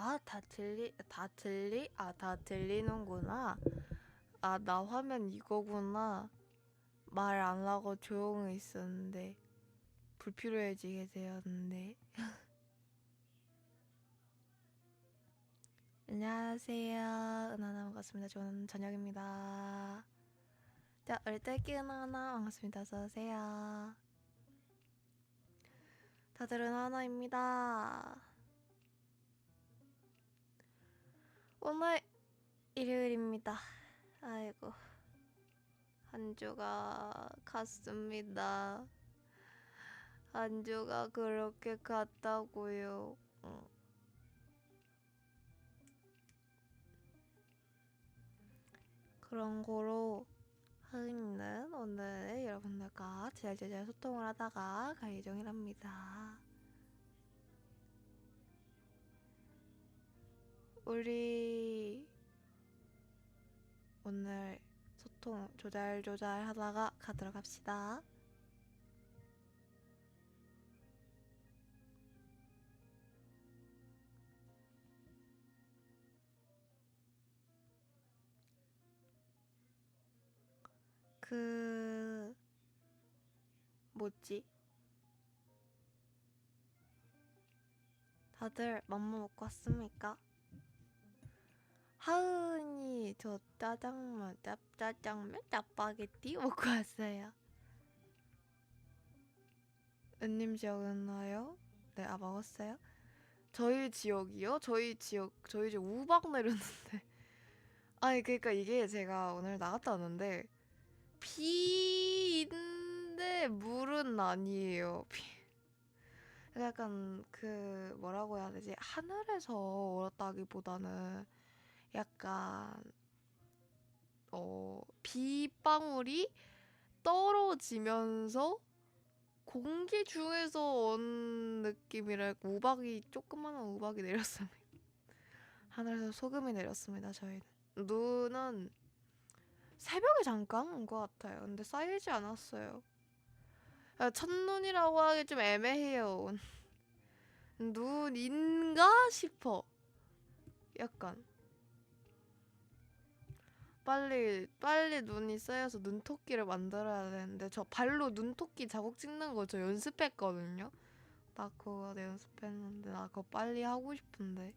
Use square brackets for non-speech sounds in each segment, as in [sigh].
아, 다 들리, 다 들리? 아, 다 들리는구나. 아, 나 화면 이거구나. 말 안 하고 조용히 있었는데, 불필요해지게 되었네. [laughs] 안녕하세요. 은하나 반갑습니다. 저는 저녁입니다. 자, 얼떨기 은하나 반갑습니다. 어서오세요. 다들 은하나입니다. 오늘 일요일입니다. 아이고 한 주가 갔습니다. 한 주가 그렇게 갔다고요. 응. 그런 거로 하은이는 오늘 여러분들과 제잘제잘 소통을 하다가 갈 예정이랍니다. 우리 오늘 소통 조잘조잘 하다가 가도록 합시다. 그 뭐지? 다들 맘마 먹고 왔습니까? 하은이 저 짜장면, 짭 짜장면, 짜파게티 먹고 왔어요. 은님 지역은나요? 네, 아 먹었어요? 저희 지역이요? 저희 지역, 저희 집 우박 내렸는데. [laughs] 아니 그러니까 이게 제가 오늘 나갔다 왔는데 비인데 물은 아니에요. 비. 약간 그 뭐라고 해야 되지? 하늘에서 얼었다기보다는 약간 어 빗방울이 떨어지면서 공기 중에서 온 느낌이랄까 우박이 조그마한 우박이 내렸습니다. [laughs] 하늘에서 소금이 내렸습니다. 저희는 눈은 새벽에 잠깐 온 것 같아요. 근데 쌓이지 않았어요. 아, 첫눈이라고 하기 좀 애매해요. [laughs] 눈인가 싶어. 약간. 빨리 빨리 눈이 쌓여서 눈토끼를 만들어야 되는데 저 발로 눈토끼 자국 찍는 거 저 연습했거든요. 나 그거 내 연습했는데 나 그거 빨리 하고 싶은데.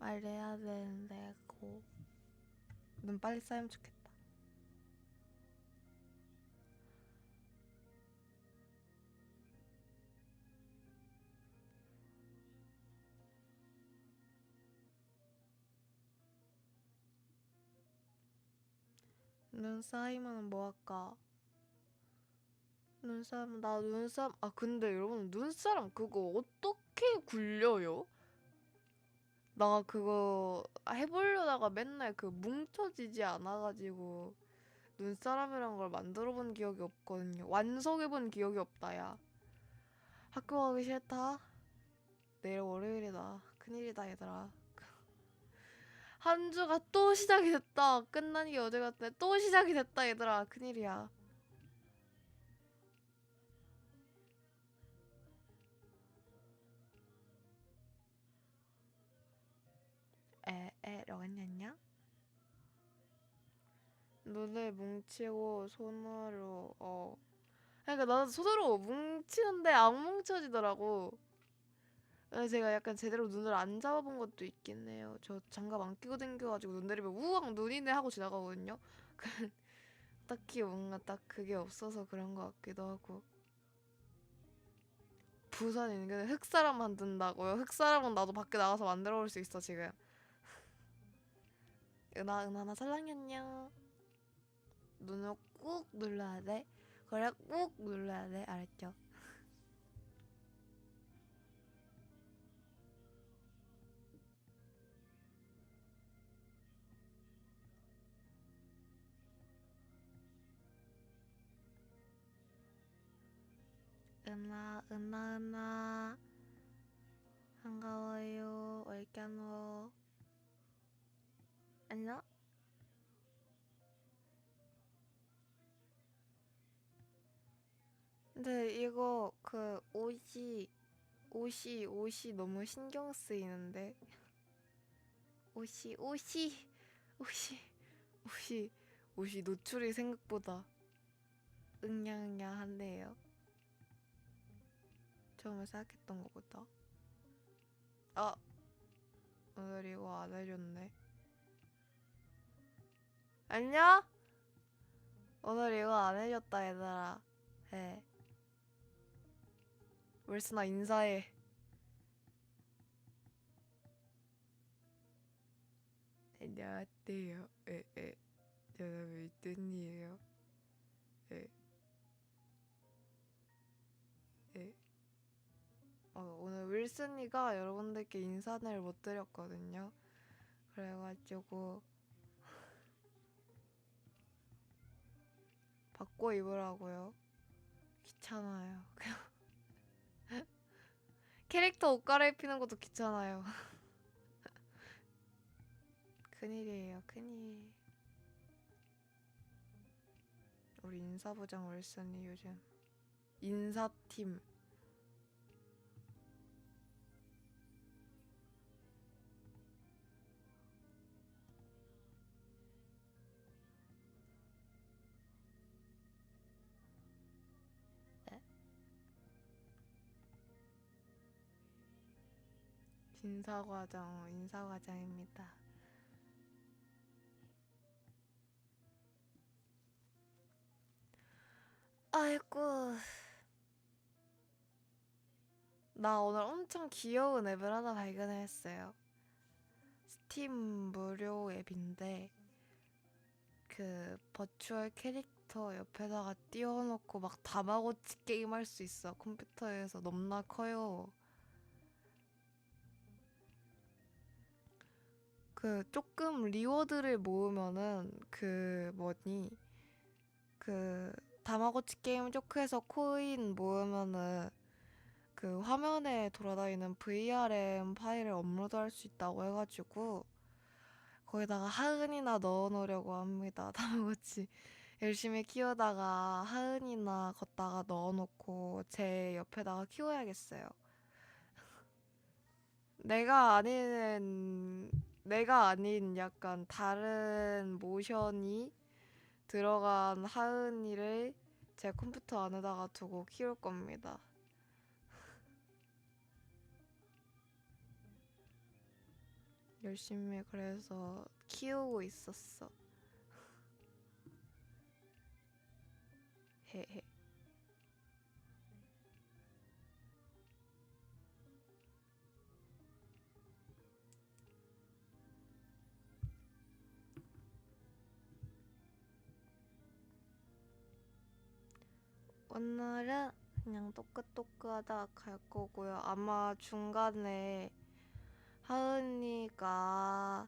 빨리 해야 되는데 그거 눈 빨리 쌓이면 좋겠다. 눈 쌓이면 뭐 할까? 눈싸움 나 눈싸움 아 근데 여러분 눈사람 그거 어떻게 굴려요? 나 그거 해보려다가 맨날 그 뭉쳐지지 않아가지고 눈사람이란 걸 만들어 본 기억이 없거든요. 완성해 본 기억이 없다, 야. 학교 가기 싫다. 내일 월요일이다. 큰일이다, 얘들아. 한 주가 또 시작이 됐다. 끝난 게 어제 같네. 또 시작이 됐다, 얘들아. 큰일이야. 에, 에라고 했냐? 눈을 뭉치고 손으로 어 그러니까 나도 손으로 뭉치는데 안 뭉쳐지더라고 제가 약간 제대로 눈을 안 잡아본 것도 있겠네요. 저 장갑 안 끼고 댕겨가지고 눈 내리면 우왕 눈이네 하고 지나가거든요. [laughs] 딱히 뭔가 딱 그게 없어서 그런 것 같기도 하고. 부산 인근 흑사람 만든다고요? 흑사람은 나도 밖에 나가서 만들어 볼수 있어 지금. [laughs] 은하 은하나 살랑했냐 눈을 꾹 눌러야 돼. 그래 꾹 눌러야 돼 알았죠? 은하 은하 은하 반가워요 얼견호 안녕? 근데 이거 그 옷이 옷이 옷이 너무 신경 쓰이는데 [laughs] 옷이 옷이 옷이 옷이 옷이 노출이 생각보다 응냥응냥한데요. 처음에 생각했던 것보다. 아 이거 안 해줬네. 안녕? 오늘 이거 안 해줬다 얘들아. 해. 윌슨아 인사해. 안녕하세요. 에, 에. 저는 윌슨이에요. 윌슨이가 여러분들께 인사를 못 드렸거든요. 그래가지고 바꿔 입으라고요. 귀찮아요. [laughs] 캐릭터 옷 갈아입히는 것도 귀찮아요. [laughs] 큰일이에요, 큰일. 우리 인사부장 월선이 요즘 인사팀 인사과정 인사과정입니다. 아이고. 나 오늘 엄청 귀여운 앱을 하나 발견했어요. 스팀 무료 앱인데 그 버추얼 캐릭터 옆에다가 띄워놓고 막 다마고치 게임 할 수 있어. 컴퓨터에서 넘나 커요. 그 조금 리워드를 모으면은 그 뭐니 그 다마고치 게임 조크에서 코인 모으면은 그 화면에 돌아다니는 VRM 파일을 업로드할 수 있다고 해가지고 거기다가 하은이나 넣어놓으려고 합니다. [laughs] 다마고치 열심히 키우다가 하은이나 걷다가 넣어놓고 제 옆에다가 키워야겠어요. [laughs] 내가 아닌 내가 아닌 약간 다른 모션이 들어간 하은이를 제 컴퓨터 안에다가 두고 키울 겁니다. [laughs] 열심히 그래서 키우고 있었어. [laughs] 헤헤. 오늘은 그냥 또긋또긋하다 갈 거고요. 아마 중간에 하은이가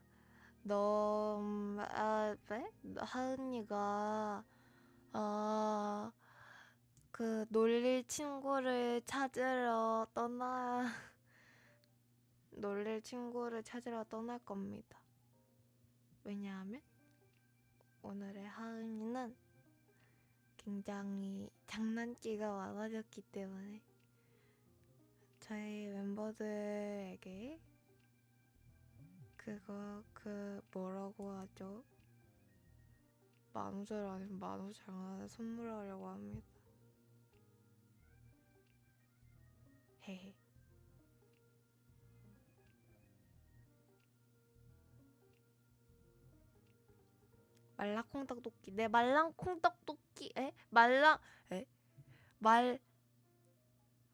너무 아, 네? 하은이가 어, 그 놀릴 친구를 찾으러 떠나 [laughs] 놀릴 친구를 찾으러 떠날 겁니다. 왜냐하면 오늘의 하은이는 굉장히 장난기가 많아졌기 때문에 저희 멤버들에게 그거 그 뭐라고 하죠? 만우절 아니면 만우 장난을 선물하려고 합니다. 헤헤. 말랑콩떡도끼 네 말랑콩 떡 새끼 에? 어?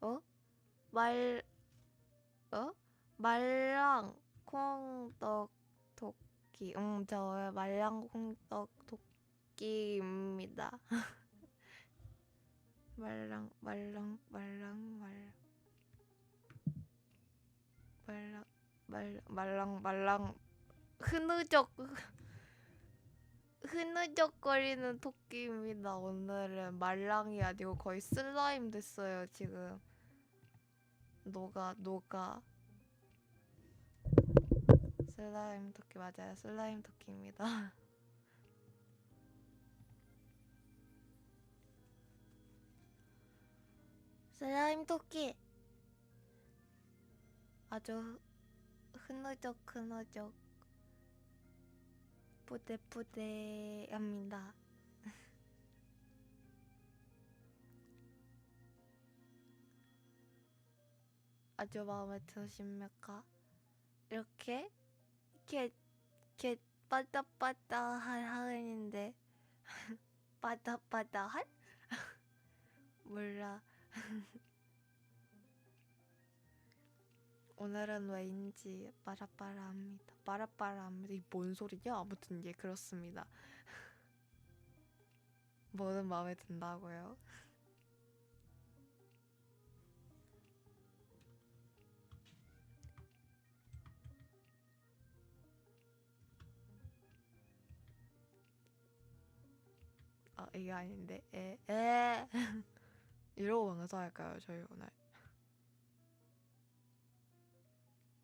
어? 말랑 에말어말어? 음, 말랑 콩떡 토끼. 음저 말랑 콩떡 토끼입니다. [laughs] 말랑 말랑 말랑 말 말랑 말랑 말랑 말랑 흐느적 흐느적거리는 토끼입니다. 오늘은 말랑이 아니고 거의 슬라임 됐어요, 지금. 녹아, 녹아. 슬라임 토끼 맞아요. 슬라임 토끼입니다. [laughs] 슬라임 토끼 아주 흐느적 흐느적 뿌듯뿌듯합니다. 아주 마음에 드십니까? 이렇게 이렇게 빠따빠따한 하은인데 [laughs] 빠따빠따한? 몰라. [laughs] 오늘은 왜인지 빠라빠라합니다. 빠라빠라합니다. 이 뭔 소리냐? 아무튼 예 그렇습니다. [laughs] 뭐든 마음에 든다고요. [laughs] 아 이게 아닌데 에 에. [laughs] 이러고 방송할까요 저희 오늘?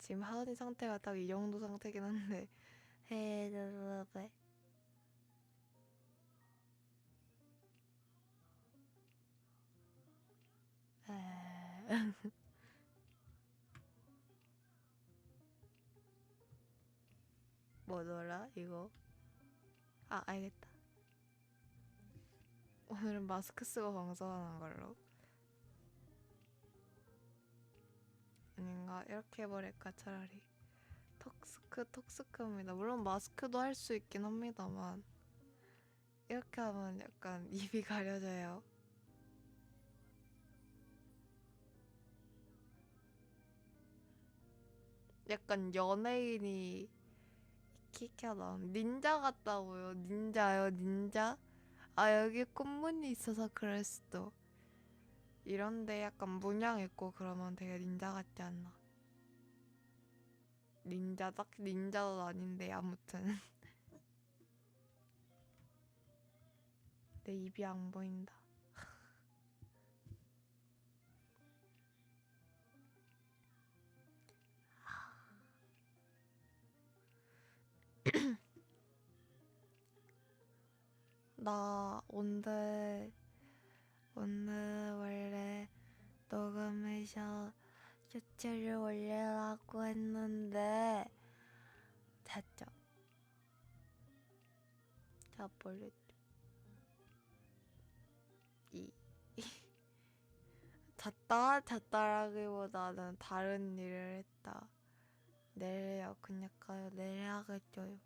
지금 하은이 상태가 딱 이 정도 상태긴 한데. 헤드럽에 [laughs] 뭐더라 이거? 아 알겠다. 오늘은 마스크 쓰고 방송하는 걸로 아닌가? 이렇게 해버릴까 차라리. 톡스크 톡스크입니다. 물론 마스크도 할 수 있긴 합니다만. 이렇게 하면 약간 [laughs] 입이 가려져요. 약간 연예인이 키켜나 닌자 같다고요. 닌자요 닌자? 아 여기 꽃무늬 있어서 그럴 수도 이런데 약간 문양 있고 그러면 되게 닌자 같지 않나? 닌자 딱 닌자도 아닌데 아무튼. [laughs] 내 입이 안 보인다. [laughs] 나 오늘 오늘 원래 녹음해서 셔츠를 올리려고 했는데 잤죠. 자버렸죠. 이 [laughs] 잤다 잤다라기보다는 다른 일을 했다. 내일 야근할까요? 내일 하겠죠요.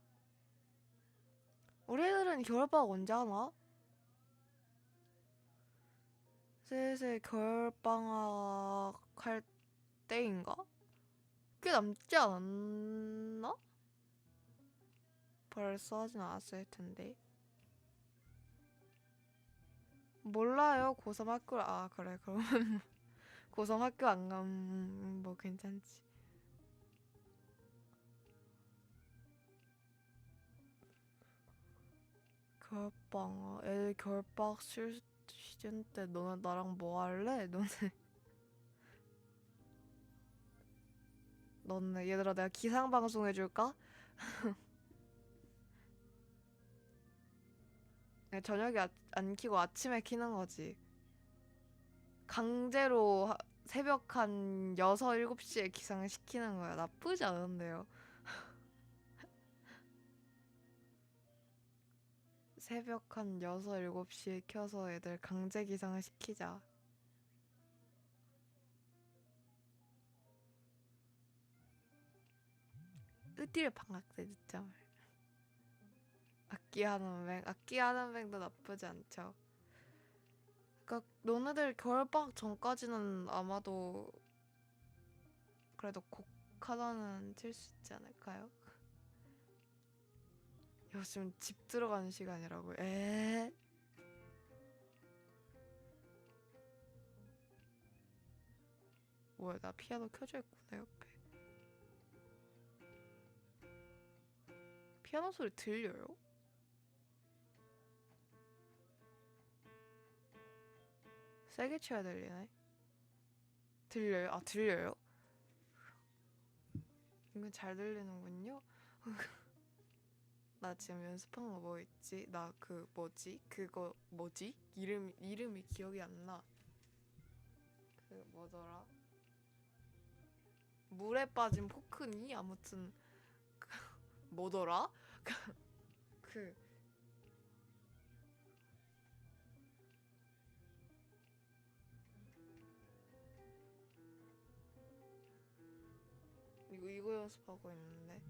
우리 애들은 겨울방학 언제 하나? 슬슬 겨울방학 할 때인가? 꽤 남지 않았나? 벌써 하진 않았을 텐데. 몰라요. 고3 학교를, 아, 그래. 그러면 [laughs] 고3 학교 안 가면 뭐 괜찮지. 겨울방학, 애들 겨울방학 쉴 시즌 때 너네 나랑 뭐 할래? 너네 너네 얘들아 내가 기상 방송 해줄까? [laughs] 저녁에 아, 안 키고 아침에 키는 거지. 강제로 하- 새벽 한 6, 7시에 기상을 시키는 거야. 나쁘지 않은데요. 새벽 한 6, 7시에 켜서 애들 강제 기상을 시키자. 으딜 방학 때 늦잠을. 악기 하는 뱅, 악기 하는 뱅도 나쁘지 않죠. 그러니까 너네들 겨울방학 전까지는 아마도 그래도 곡 하나는 칠 수 있지 않을까요? 요즘 집 들어가는 시간이라고. 에? 뭐야, 나 피아노 켜져 있구나, 옆에. 피아노 소리 들려요? 세게 쳐야 들리네. 들려요? 아, 들려요? 이건 잘 들리는군요. [laughs] 나 지금 연습한 거 뭐 있지? 나 그 뭐지? 그거 뭐지? 이름 이름이 기억이 안 나. 그 뭐더라? 물에 빠진 포크니 아무튼 그 [laughs] 뭐더라? [laughs] 그 이거 이거 연습하고 있는데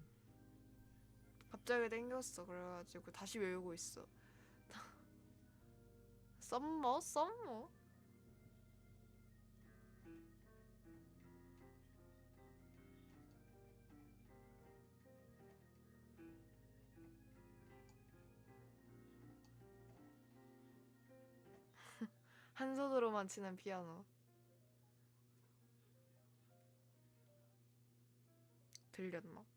갑자기 땡겼어. 그래가지고 다시 외우고 있어. [laughs] 썸머? 썸머? [laughs] 한 손으로만 치는 피아노. 들렸나?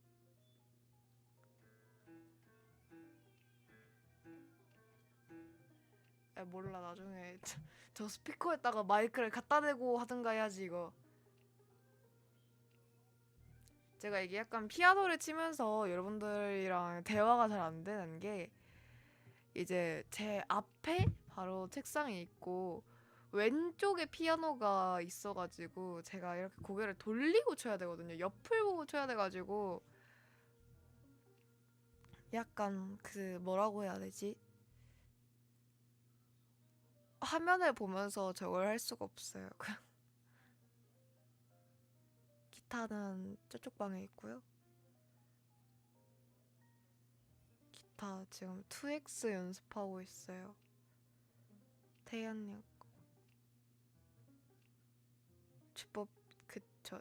에 몰라 나중에 저, [laughs] 저 스피커에다가 마이크를 갖다 대고 하든가 해야지 이거 제가 이게 약간 피아노를 치면서 여러분들이랑 대화가 잘 안 되는 게 이제 제 앞에 바로 책상이 있고 왼쪽에 피아노가 있어가지고 제가 이렇게 고개를 돌리고 쳐야 되거든요. 옆을 보고 쳐야 돼가지고 약간 그 뭐라고 해야 되지? 화면을 보면서 저걸 할 수가 없어요. [laughs] 기타는 저쪽 방에 있고요. 기타 지금 2X 연습하고 있어요. 태연님 거. 주법 그저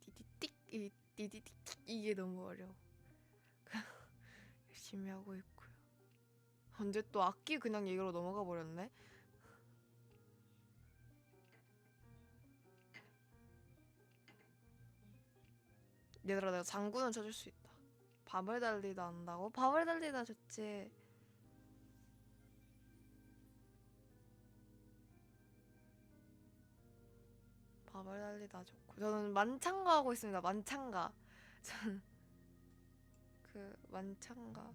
디디띡 이 디디딕 이게 너무 어려워. [laughs] 열심히 하고 있고요. 언제 또 악기 그냥 얘기로 넘어가 버렸네. 얘들아 내가 장구는 쳐줄 수 있다. 밤을 달리다 한다고? 밤을 달리다 좋지. 밤을 달리다 좋고 저는 만창가 하고 있습니다. 만창가. 저는 그 만창가.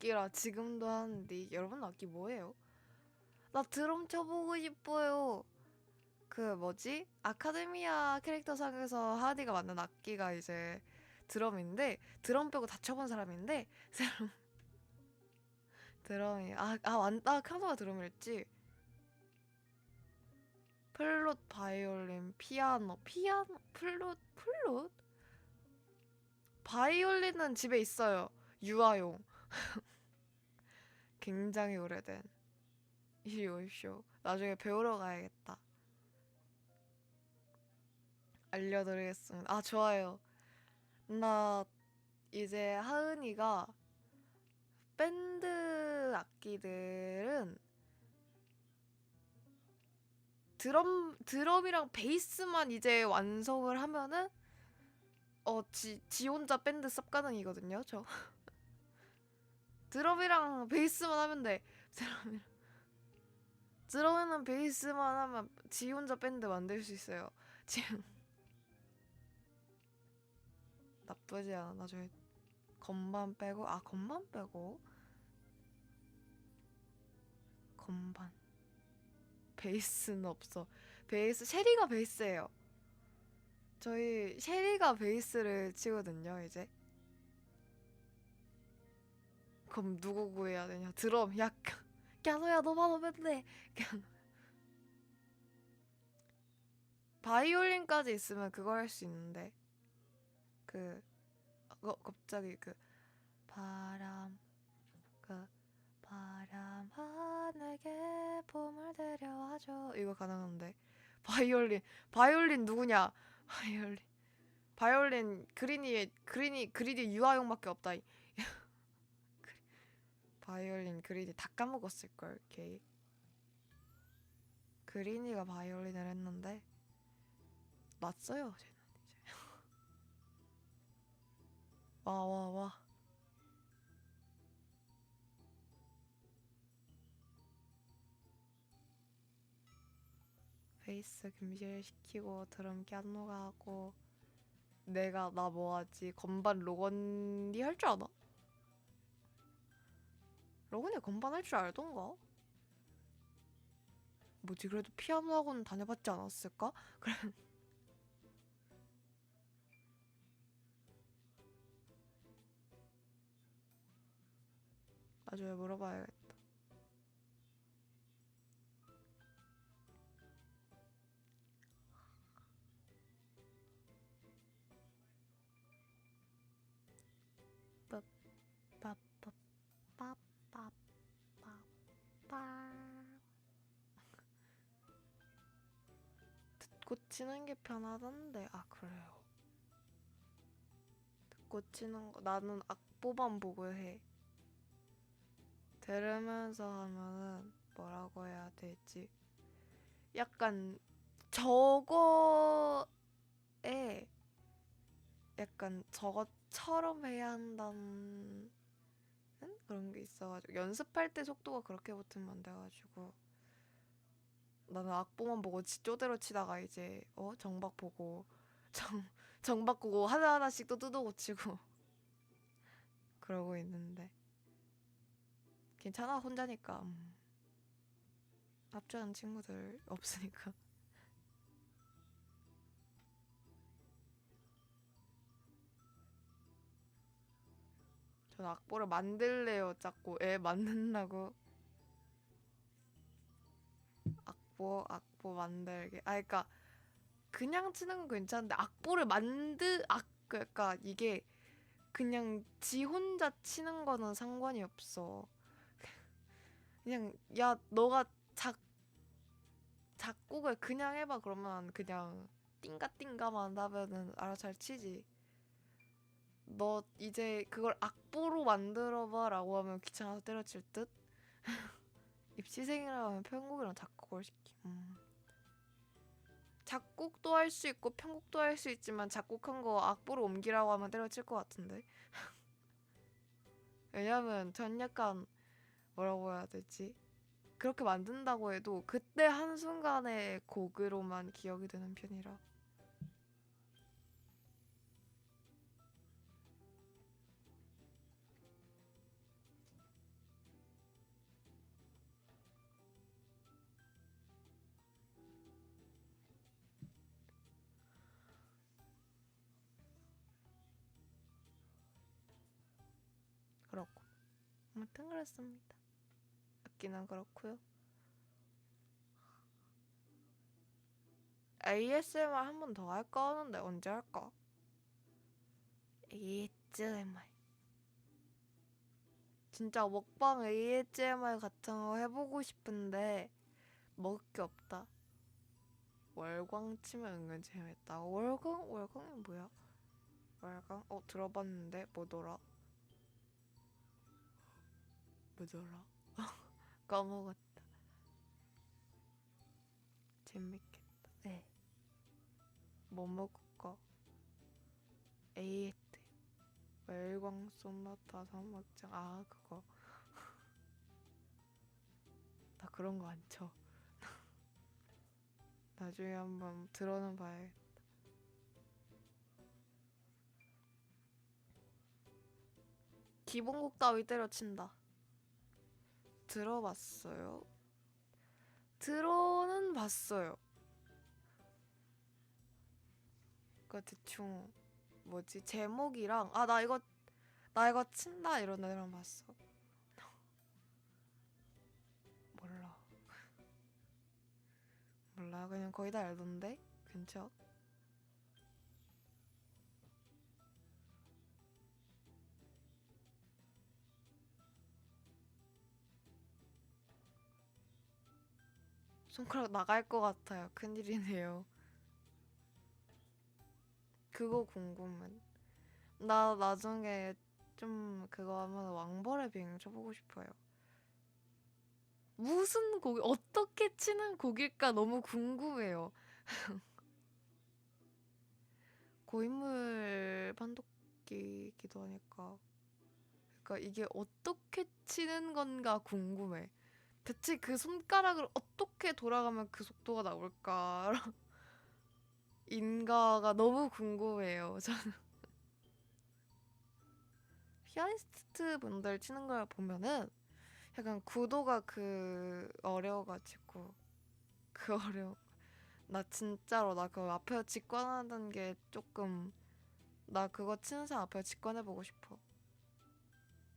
악기라 지금도 하는데 여러분 악기 뭐예요? 나 드럼 쳐보고 싶어요. 그 뭐지? 아카데미아 캐릭터상에서 하디가 만든 악기가 이제 드럼인데 드럼 빼고 다 쳐본 사람인데 [laughs] 드럼 드럼이 아아완아 카노가 드럼이랬지. 플룻, 바이올린, 피아노, 피아노, 플룻, 플룻? 바이올린은 집에 있어요. 유아용. [laughs] 굉장히 오래된 이리 오십시오. 나중에 배우러 가야겠다. 알려드리겠습니다. 아 좋아요. 나 이제 하은이가 밴드 악기들은 드럼 드럼이랑 베이스만 이제 완성을 하면은 어 지 지 혼자 밴드 쌉 가능이거든요. 저. 드럼이랑 베이스만 하면 돼. 드럼이랑 드럼이랑 베이스만 하면 지 혼자 밴드 만들 수 있어요. 지금 나쁘지 않아. 나중에 건반 빼고 아 건반 빼고 건반 베이스는 없어. 베이스 쉐리가 베이스예요. 저희 쉐리가 베이스를 치거든요. 이제 그럼 누구 구해야 되냐? 드럼. 약간 야너야 [laughs] 너만 오면 돼. 그냥 바이올린까지 있으면 그거 할 수 있는데. 그 어, 갑자기 그 바람 그 바람 하늘게 봄을 데려와줘. 이거 가능한데. 바이올린 바이올린 누구냐? [laughs] 바이올린. 바이올린 그린이 그린이 그린이 유아용밖에 없다 바이올린 그린이 다 까먹었을 걸 걔. 그린이가 바이올린을 했는데 났어요 쟤는 이제. [laughs] 와 와, 와. 페이스 금실시키고 드럼 깐노가 하고 내가 나 뭐하지 건반 로건이 할줄 아나? 로건이 건반 할 줄 알던가? 뭐지 그래도 피아노 학원 다녀봤지 않았을까? [laughs] 그래 나중에 물어봐야겠다. 고 치는 게 편하던데. 아 그래요? 듣고 치는 거 나는 악보만 보고 해. 들으면서 하면은 뭐라고 해야 되지. 약간 저거에 약간 저것처럼 해야 한다는 그런 게 있어가지고. 연습할 때 속도가 그렇게 붙으면 안 돼가지고 나는 악보만 보고 지 쪼대로 치다가 이제 어? 정박 보고 [laughs] 정 정박 보고 하나 하나씩 또 뜯어 고치고 [laughs] 그러고 있는데. 괜찮아 혼자니까. 음. 합주하는 친구들 [laughs] 없으니까. 전 악보를 만들래요 자꾸. 애 만든다고 악보 악보 만들기 아 그러니까 그냥 치는 건 괜찮은데 악보를 만드 악 그러니까 이게 그냥 지 혼자 치는 거는 상관이 없어. [laughs] 그냥 야 너가 작 작곡을 그냥 해봐. 그러면 그냥 띵가띵가만 하면은 알아서 잘 치지. 너 이제 그걸 악보로 만들어봐라고 하면 귀찮아서 때려칠 듯 [laughs] 입시생이라고 하면 편곡이랑 작곡을 시키 음. 작곡도 할 수 있고 편곡도 할 수 있지만 작곡한 거 악보로 옮기라고 하면 때려칠 것 같은데? [laughs] 왜냐면 전 약간 뭐라고 해야 되지? 그렇게 만든다고 해도 그때 한순간의 곡으로만 기억이 되는 편이라 아무튼 그렇습니다 악기는 그렇고요 ASMR 한 번 더 할까 하는데 언제 할까? ASMR 진짜 먹방 ASMR 같은 거 해보고 싶은데 먹을 게 없다 월광 치면 은근 재밌다 월광? 월광이 뭐야? 월광? 어 들어봤는데 뭐더라? 뭐더라? [laughs] 까먹었다 재밌겠다 네. 뭐 먹을까? 에이트 웰광 소나타 사막장 아 그거 [laughs] 나 그런 거 안 쳐. [laughs] 나중에 한번 들어는 봐야겠다. 기본곡 따위 때려친다. 들어봤어요? 들어는 봤어요. 그 대충 뭐지 제목이랑 아 나 이거 나 이거 친다 이런 애랑 봤어. [laughs] 몰라. 몰라 그냥 거의 다 알던데 근처. 손가락 나갈 것 같아요. 큰일이네요. 그거 궁금해. 나 나중에 좀 그거 하면 왕벌의 비행 쳐보고 싶어요. 무슨 곡, 어떻게 치는 곡일까 너무 궁금해요. [laughs] 고인물 판독기기도 하니까. 그러니까 이게 어떻게 치는 건가 궁금해. 대체 그 손가락을 어떻게 돌아가면 그 속도가 나올까? [laughs] 인가가 너무 궁금해요. 저는 피아니스트 분들 치는 걸 보면은 약간 구도가 그 어려워가지고 그 [laughs] 어려워. 나 진짜로 나 그 앞에 직관하는 게 조금 나 그거 치는 사람 앞에 직관해 보고 싶어.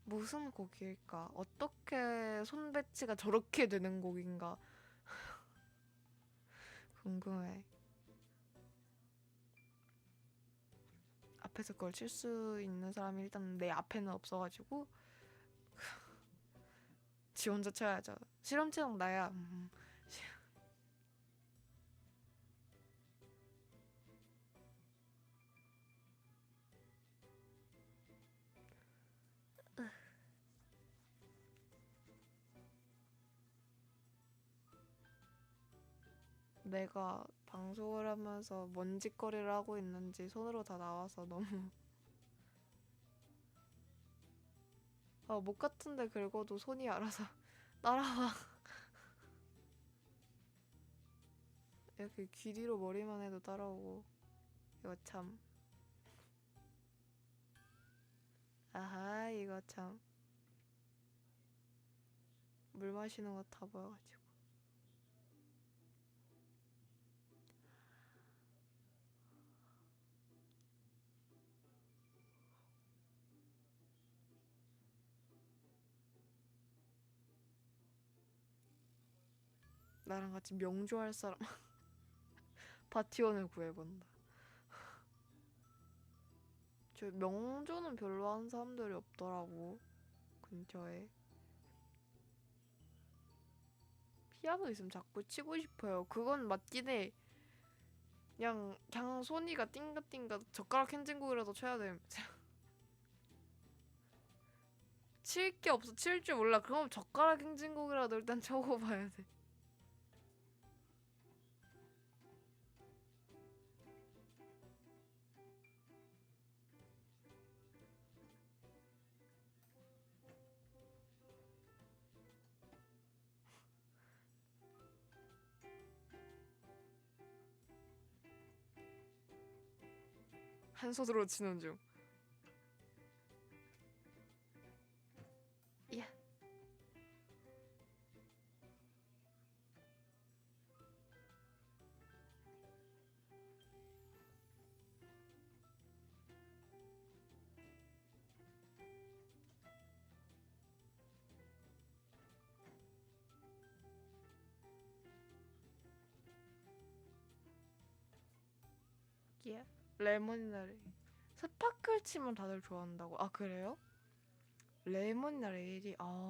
무슨 곡일까? 어떻게 손배치가 저렇게 되는 곡인가? [laughs] 궁금해. 앞에서 그걸 칠 수 있는 사람이 일단 내 앞에는 없어가지고 [laughs] 지 혼자 쳐야죠. 실험체는 나야. 음. 내가 방송을 하면서 뭔 짓거리를 하고 있는지 손으로 다 나와서 너무 [laughs] 아, 목 같은데 긁어도 손이 알아서 [laughs] 따라와. 이렇게 귀 뒤로 머리만 해도 따라오고. 이거 참. 아하 이거 참. 물 마시는 거 다 보여가지고 나랑 같이 명조할 사람 [laughs] 바티원을 구해본다. [laughs] 저 명조는 별로 하는 사람들이 없더라고 근처에. 피아노 있으면 자꾸 치고 싶어요. 그건 맞긴 해. 그냥 그냥 손이가 띵가띵가 젓가락 행진곡이라도 쳐야 돼. [laughs] 칠게 없어. 칠 줄 몰라. 그럼 젓가락 행진곡이라도 일단 쳐봐야 돼. 한 손으로 치는 중. 레몬이나 레일. 스파클 치면 다들 좋아한다고. 아 그래요? 레몬이나 레일이 아